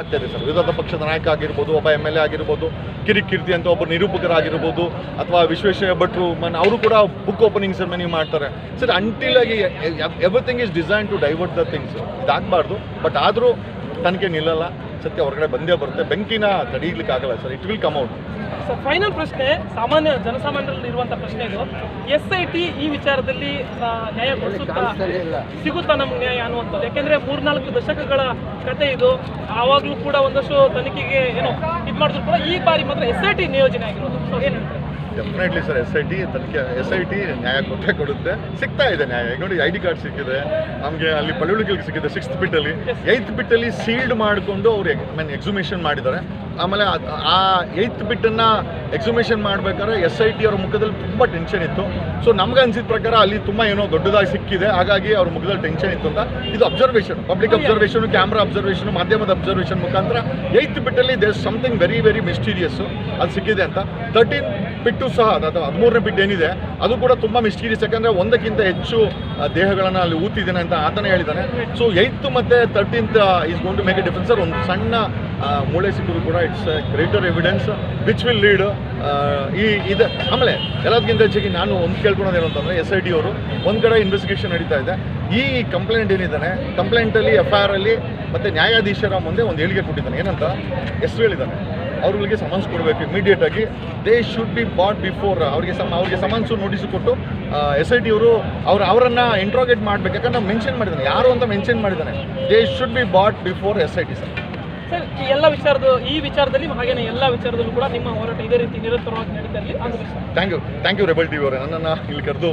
ಆಗ್ತದೆ ಸರ್, ವಿರೋಧ ಪಕ್ಷದ ನಾಯಕ ಆಗಿರ್ಬೋದು, ಒಬ್ಬ ಎಂ ಎಲ್ ಎ ಆಗಿರ್ಬೋದು, ಕಿರಿಕೀರ್ತಿ ಅಂತ ಒಬ್ಬ ನಿರೂಪಕರಾಗಿರ್ಬೋದು ಅಥವಾ ವಿಶ್ವೇಶ್ವರ ಭಟ್ರು, ಮನ್ ಅವರು ಕೂಡ ಬುಕ್ ಓಪನಿಂಗ್ ಸೆರೆಮನಿ ಮಾಡ್ತಾರೆ. ಸರ್ ಅಂಟಿಲ್ ಆಗಿ everything is design to divert the things ಇದಾಗಬಾರ್ದು. But ಆದರೂ ತನಿಖೆ ನಿಲ್ಲಲ್ಲ. ಸತ್ಯ ಹೊರಗಡೆ ಬಂದೇ ಬರುತ್ತೆ. ಬೆಂಕಿನ ತಡೀಲಿಕ್ಕೆ ಆಗಲ್ಲ sir. It will come out sir final ಪ್ರಶ್ನೆ, ಸಾಮಾನ್ಯ ಜನಸಾಮಾನ್ಯರಲ್ಲಿ ಇರುವಂತ ಪ್ರಶ್ನೆ ಇದು. ಎಸ್ ಐ ಟಿ ಈ ವಿಚಾರದಲ್ಲಿ ನ್ಯಾಯ ಕೊಡಿಸುತ್ತಾ? ಸಿಗುತ್ತಾ ನಮ್ಗೆ ನ್ಯಾಯ ಅನ್ನುವಂಥದ್ದು? ಯಾಕೆಂದ್ರೆ ಮೂರ್ನಾಲ್ಕು ದಶಕಗಳ ಕತೆ ಇದು. ಆವಾಗಲೂ ಕೂಡ ಒಂದಷ್ಟು ತನಿಖೆಗೆ ಏನೋ ಇದು ಮಾಡಿದ್ರು ಕೂಡ ಈ ಬಾರಿ ಮಾತ್ರ ಎಸ್ ಐ ಟಿ ನಿಯೋಜನೆ ಆಗಿರೋದು. ಸೊ ಏನು ಹೇಳ್ತಾರೆ? Definitely sir S I T ತನಿಖೆ ಎಸ್ ಐ ಟಿ ನ್ಯಾಯ ಕೊಟ್ಟೆ ಕೊಡುತ್ತೆ. ಸಿಗ್ತಾ ಇದೆ ನ್ಯಾಯ. ನೋಡಿ ಐ ಡಿ ಕಾರ್ಡ್ ಸಿಕ್ಕಿದೆ. ನಮಗೆ ಅಲ್ಲಿ ಪಳುವಳಿಕೆಗೆ ಸಿಕ್ಕಿದೆ ಸಿಕ್ಸ್ತ್ ಬಿಟ್ಟಲ್ಲಿ ಏಯ್ತ್ ಬಿಟ್ಟಲ್ಲಿ ಸೀಲ್ಡ್ ಮಾಡಿಕೊಂಡು ಅವ್ರು ಮೀನ್ ಎಕ್ಸುಮೇಷನ್ ಮಾಡಿದ್ದಾರೆ. ಆಮೇಲೆ ಆ ಏಯ್ತ್ ಬಿಟ್ಟನ್ನು ಎಕ್ಸುಮೇಷನ್ ಮಾಡಬೇಕಾದ್ರೆ ಎಸ್ ಐ ಟಿ ಅವ್ರ ಮುಖದಲ್ಲಿ ತುಂಬ ಟೆನ್ಷನ್ ಇತ್ತು. ಸೊ ನಮ್ಗೆ ಅನ್ಸಿದ ಪ್ರಕಾರ ಅಲ್ಲಿ ತುಂಬ ಏನೋ ದೊಡ್ಡದಾಗಿ ಸಿಕ್ಕಿದೆ. ಹಾಗಾಗಿ ಅವ್ರ ಮುಖದಲ್ಲಿ ಟೆನ್ಷನ್ ಇತ್ತು ಅಂತ. ಇದು observation public observation camera observation ಮಾಧ್ಯಮದ ಅಬ್ಸರ್ವೇಷನ್ ಮುಖಾಂತರ. Eighth ಬಿಟ್ಟಲ್ಲಿ there something very very mysterious ಅದು ಸಿಕ್ಕಿದೆ ಅಂತ. ತರ್ಟೀನ್ ಬಿಟ್ಟು ಸಹ, ಅದು ಹದಿಮೂರನೇ ಬಿಟ್ಟು ಏನಿದೆ, ಅದು ಕೂಡ ತುಂಬ ಮಿಸ್ಟೀರಿಯಸ್. ಯಾಕಂದರೆ ಒಂದಕ್ಕಿಂತ ಹೆಚ್ಚು ದೇಹಗಳನ್ನು ಅಲ್ಲಿ ಊತಿದ್ದೇನೆ ಅಂತ ಆತನೇ ಹೇಳಿದ್ದಾನೆ. ಸೊ ಏಯ್ತ್ ಮತ್ತು thirteenth is gone to make a difference sir, ಒಂದು ಸಣ್ಣ ಮೂಳೆ ಸಿಕ್ಕಿದ್ರು ಕೂಡ it's greater evidence which will lead ಈ, ಇದೆ, ಆಮೇಲೆ ಎಲ್ಲದಕ್ಕಿಂತ ಹೆಚ್ಚಿಗೆ ನಾನು ಒಂದು ಕೇಳ್ಕೊಳೋದೇನು ಅಂತಂದರೆ ಎಸ್ ಐ ಡಿ ಅವರು ಒಂದು ಕಡೆ ಇನ್ವೆಸ್ಟಿಗೇಷನ್ ನಡೀತಾ ಇದೆ. ಈ ಕಂಪ್ಲೇಂಟ್ ಏನಿದ್ದಾನೆ ಕಂಪ್ಲೇಂಟಲ್ಲಿ ಎಫ್ ಐ ಅಲ್ಲಿ ಮತ್ತು ನ್ಯಾಯಾಧೀಶರ ಮುಂದೆ ಒಂದು ಹೇಳಿಕೆ ಕೊಟ್ಟಿದ್ದಾನೆ. ಏನಂತ? ಹೆಸರು ಹೇಳಿದ್ದಾನೆ? ಅವ್ರಿಗೆ ಸಮನ್ಸ್ ಕೊಡಬೇಕು ಇಮಿಡಿಯೇಟ್ ಆಗಿ. They should be bought before ಅವ್ರಿಗೆ ಸಮ ಅವ್ರಿಗೆ ಸಮನ್ಸು ನೋಟಿಸ್ ಕೊಟ್ಟು ಎಸ್ ಐ ಟಿ ಅವರು ಅವ್ರು ಅವರನ್ನು ಇಂಟ್ರೋಗೇಟ್ ಮಾಡಬೇಕು. ಯಾಕಂದ್ರೆ ಮೆನ್ಷನ್ ಮಾಡಿದ್ದಾನೆ ಯಾರು ಅಂತ ಮೆನ್ಷನ್ ಮಾಡಿದ್ದಾನೆ they should be bought before S I T sir sir ಈ ಎಲ್ಲ ವಿಚಾರದ ಈ ವಿಚಾರದಲ್ಲಿ ಹಾಗೇನೆ ಎಲ್ಲ ವಿಚಾರದಲ್ಲೂ ಕೂಡ ನಿಮ್ಮ ಹೋರಾಟ ಇದೇ ರೀತಿ ನಿರಂತರವಾಗಿ ನಡೀತಾ ಇರಲಿ ಥ್ಯಾಂಕ್ ಯು ಥ್ಯಾಂಕ್ ಯು ರೆಬಲ್ ಟಿ ಅವರೇ. ನನ್ನನ್ನು ಇಲ್ಲಿ ಕರೆದು